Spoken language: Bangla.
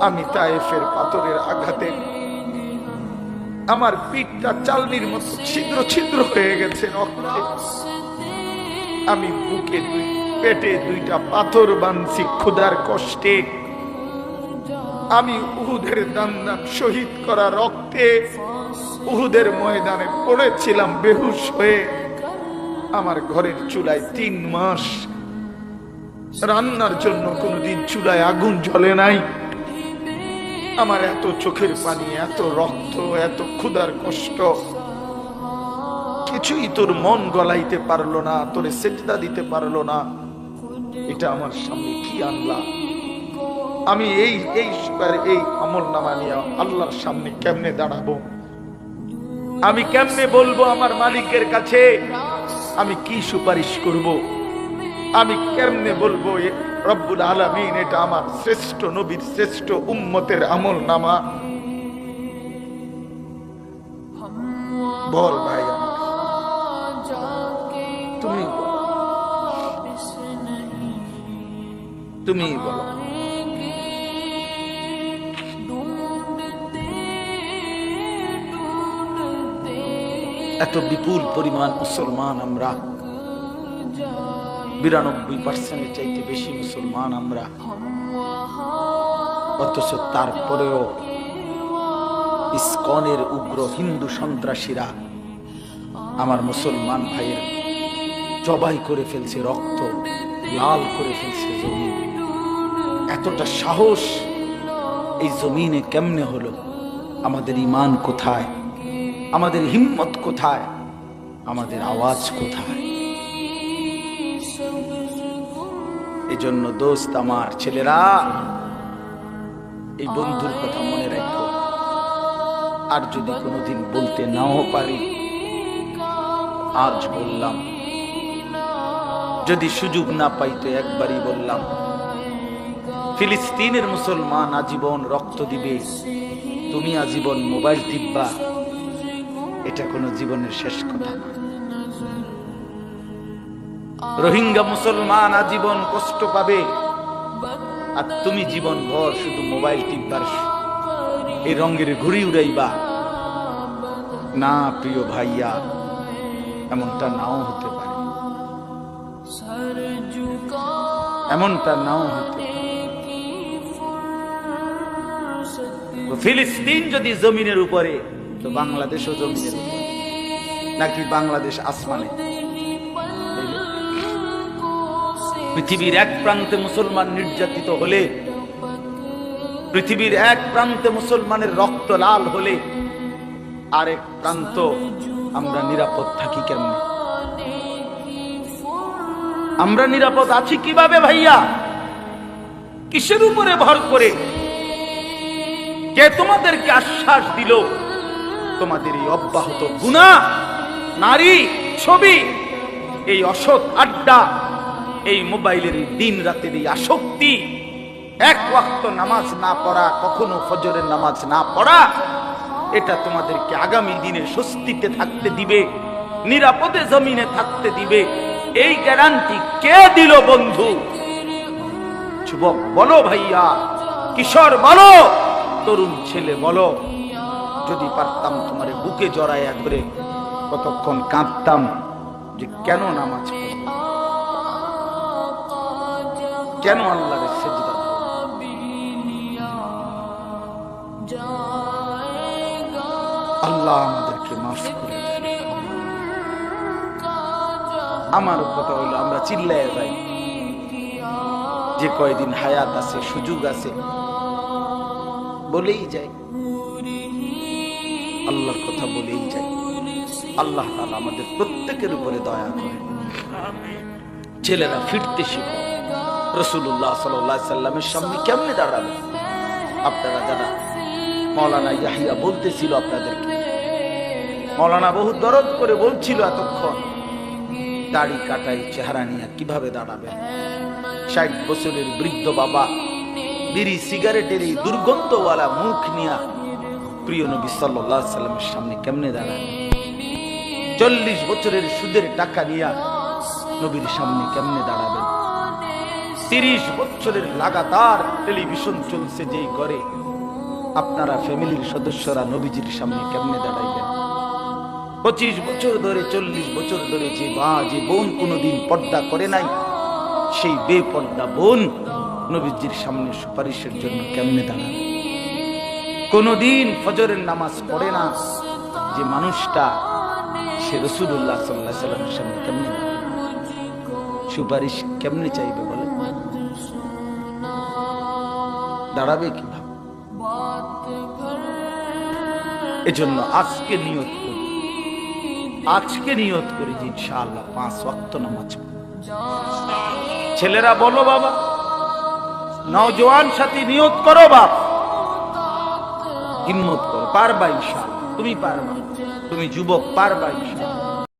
আমি তায়েফের পাথরের আঘাতে। আমার পিঠটা চালনির মতো ছিদ্র ছিদ্র হয়ে গেছে রক্তে। আমি বুকে দুই, পেটে দুইটা পাথর বানছি ক্ষুধার কষ্টে। আমি উহুদের দান্দান শহীদ করা রক্তে। উহুদের ময়দানে পড়েছিলাম বেহুশ হয়ে। আমার ঘরের চুলায় তিন মাস। রান্নার জন্য কোনোদিন চুলায় আগুন জ্বলে নাই। আমার এত চোখের পানি, এত রক্ত, এত ক্ষুধার কষ্ট। কিছুই তোর মন গলাইতে পারল না, তোরে সেজদা দিতে পারল না। এটা আমার সামনে কি আনলা? আমি এই এই এই আমল নামা নিয়ে আল্লাহর সামনে কেমনে দাঁড়াবো? আমি কেমনে বলব আমার মালিকের কাছে? আমি কি সুপারিশ করব? আমি কেমনে বলব রব্বুল আলমিন, এটা আমার শ্রেষ্ঠ নবীর শ্রেষ্ঠ উম্মতের আমল নামা। বল ভাই। তুমি তুমি বলো। এত বিপুল পরিমাণ মুসলমান আমরা। বিরানব্বই পার্সেন্টের চাইতে বেশি মুসলমান আমরা। অথচ তারপরেও ইস্কনের উগ্র হিন্দু সন্ত্রাসীরা আমার মুসলমান ভাইয়ের জবাই করে ফেলছে, রক্ত লাল করে ফেলছে জমিন। এতটা সাহস এই জমিনে কেমনে হলো? আমাদের ইমান কোথায়? আমাদের হিম্মত কোথায়? আমাদের আওয়াজ কোথায়? এজন্য দোস্ত আমার ছেলেরা, এই বন্ধুর কথা মনে রাখো। আর যদি কোনোদিন বলতে নাও পারি, আজ বললাম। যদি সুযোগ না পাই তো একবারই বললাম। ফিলিস্তিনের মুসলমান আজীবন রক্ত দিবে, তুমি আজীবন মোবাইল টিপবা এটা কোনো জীবনের শেষ কথা না। রোহিঙ্গা মুসলমান আজীবন কষ্ট পাবে। আর তুমি জীবন ভর শুধু মোবাইল টিপবার। এই রঙের ঘুরি উড়াইবা। না, প্রিয় ভাইয়া, এমনটা নাও হতে পারে। এমনটা নাও হতে ফিলিস্তিন যদি জমিনের উপরে, তো বাংলাদেশও জমিনের নাকি বাংলাদেশ আসমানে? পৃথিবীর এক প্রান্তে মুসলমান নির্যাতিত হলে, পৃথিবীর এক প্রান্তে মুসলমানের রক্ত লাল হলে, আরেক প্রান্ত আমরা নিরাপদ থাকি কেমনে? আমরা নিরাপদ আছি কীভাবে ভাইয়া? কিসের উপরে ভর করে? কে তোমাদেরকে আশ্বাস দিল? তোমাদের এই অব্যাহত গুণা নারী, ছবি, এই অসৎ আড্ডা এই মোবাইলের দিন রাতের এই আসক্তি। এক ওয়াক্ত নামাজ না পড়া, কখনো ফজরের নামাজ না পড়া, এটা তোমাদেরকে আগামী দিনে স্বস্তিতে থাকতে দিবে, নিরাপদে জমিনে থাকতে দিবে। এই গ্যারান্টি কে দিল বন্ধু? যুবক বলো ভাইয়া, কিশোর বলো, তরুণ ছেলে বলো। যদি পারতাম তোমার বুকে জড়াইয়া ধরে কতক্ষণ কাঁদতাম যে কেন নামাজ পড়ো? কেন আল্লাহর সেজদা আল্লাহ আমাদেরকে মাফ করে আমার কথা হলো, আমরা চিল্লায় যাই। যে কয়দিন হায়াত আছে, সুযোগ আছে, বলেই যাই। আল্লাহর কথা বলেই যাই। আল্লাহ আমাদের প্রত্যেকের উপরে দয়া করে ছেলেরা ফিরতে শিখো। রসুল্লাহ সাল্লামের সামনে কেমনে দাঁড়াবে? আপনারা যারা মৌলানা ইয়াহিয়া বলতেছিল আপনাদেরকে। মৌলানা বহু দরদ করে বলছিল এতক্ষণ, দাড়ি কাটাই চেহারা নিয়ে কীভাবে দাঁড়াবেন ষাট বছরের বৃদ্ধ বাবা বিড়ি সিগারেটের এই দুর্গন্ধওয়ালা মুখ নিয়া প্রিয় নবী সাল্লাহ সাল্লামের সামনে কেমনে দাঁড়াবেন চল্লিশ বছরের সুদের টাকা নিয়া নবীর সামনে কেমনে দাঁড়াবেন তিরিশ বছরের লাগাতার টেলিভিশন চলছে যেই করে আপনারা ফ্যামিলির সদস্যরা নবীজির সামনে কেমনে দাঁড়াইবেন? পঁচিশ বছর ধরে, চল্লিশ বছর ধরে যে মা, যে বোন কোনোদিন পর্দা করে নাই, সেই বেপর্দা বোন নবীজির সামনে সুপারিশের জন্য কেমনে দাঁড়াবে? কোনোদিন ফজরের নামাজ পড়ে না, যে মানুষটা সে রসুল্লাহ সাল্লাহ সাল্লামের সামনে কেমনে সুপারিশ কেমনে চাইবে বলে দাঁড়াবে কীভাবে এজন্য আজকে নিয়ত করি। আজকে নিয়ত করি যে ইনশাআল্লাহ পাঁচ ওয়াক্ত নামাজ ছেলেরা বলো বাবা, নওজোয়ান সাথী নিয়ত করো বাপ। হিম্মত করো, পারবা ইনশাআল্লাহ। তুমি পারবা। তুমি যুবক, পারবা ইনশাআল্লাহ।